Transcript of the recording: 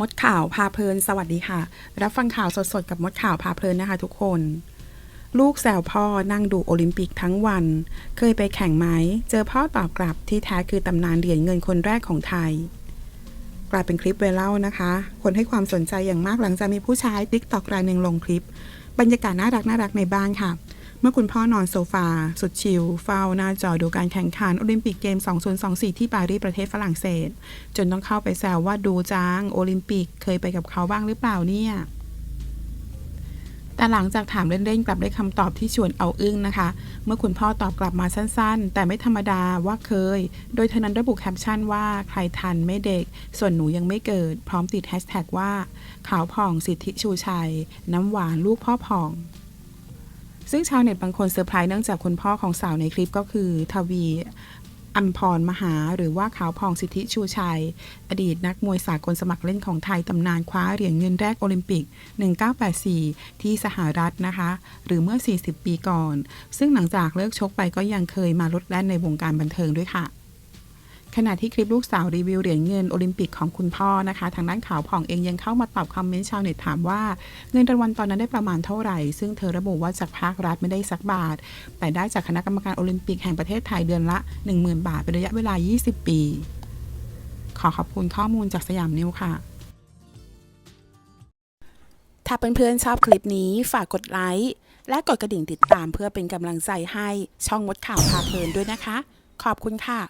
มดข่าวพาเพลินสวัสดีค่ะ รับฟังข่าวสดๆ กับมดข่าวพาเพลินนะคะทุกคน ลูกแซวพ่อนั่งดูโอลิมปิกทั้งวัน เคยไปแข่งไหม เจอพ่อตอบกลับที่แท้คือตำนานเหรียญเงินคนแรกของไทย กลายเป็นคลิปไวรัลนะคะ คนให้ความสนใจอย่างมากหลังจากมีผู้ใช้ติ๊กตอกรายหนึ่งลงคลิป บรรยากาศน่ารักน่ารักในบ้านค่ะ เมื่อคุณพ่อนอนโซฟา สุดชิลเฝ้าหน้าจอดูการแข่งขันโอลิมปิกเกม 2024 ที่ปารีสประเทศฝรั่งเศส จนต้องเข้าไปแซวว่าดูจ้างโอลิมปิกเคยไปกับเขาบ้างหรือเปล่าเนี่ยแต่หลังจากถามเล่นๆกลับได้คำตอบที่ชวนเอาอึ้งนะคะ เมื่อคุณพ่อตอบกลับมาสั้นๆ แต่ไม่ธรรมดาว่าเคย โดยเธอนั้นระบุแคปชั่นว่าใครทันไม่เด็ก ส่วนหนูยังไม่เกิด พร้อมติดแฮชแท็กว่าขาวผ่องสิทธิชูชัย น้ำหวานลูกพ่อผ่อง ซึ่งชาวเน็ตบางคนเซอร์ไพรส์เนื่องจากคุณพ่อของสาวในคลิปก็คือ ทวีอัมพรมหาหรือว่าขาวพองสิทธิชูชัย อดีตนักมวยสากลสมัครเล่นของไทยตำนานคว้าเหรียญเงินแรกโอลิมปิก 1984 ที่สหรัฐนะคะ หรือเมื่อ 40 ปีก่อน ซึ่งหลังจากเลิกชกไปก็ยังเคยมาลดแล่นในวงการบันเทิงด้วยค่ะ ขณะที่คลิปลูกสาวรีวิวเหรียญเงินโอลิมปิกของคุณพ่อนะคะ ทางด้านข่าวผ่องเองยังเข้ามาตอบคอมเมนต์ชาวเน็ตถามว่าเงินรางวัลตอนนั้นได้ประมาณเท่าไหร่ ซึ่งเธอระบุว่าจากภาครัฐไม่ได้สักบาท แต่ได้จากคณะกรรมการโอลิมปิกแห่งประเทศไทยเดือนละ 10,000 บาทเป็นระยะเวลา 20 ปี ขอขอบคุณข้อมูลจากสยามนิวค่ะถ้าเพื่อนๆชอบคลิปนี้ฝากกดไลค์และกดกระดิ่งติดตามเพื่อเป็นกำลังใจให้ช่องมดข่าวพาเพลินด้วยนะคะ ขอบคุณค่ะ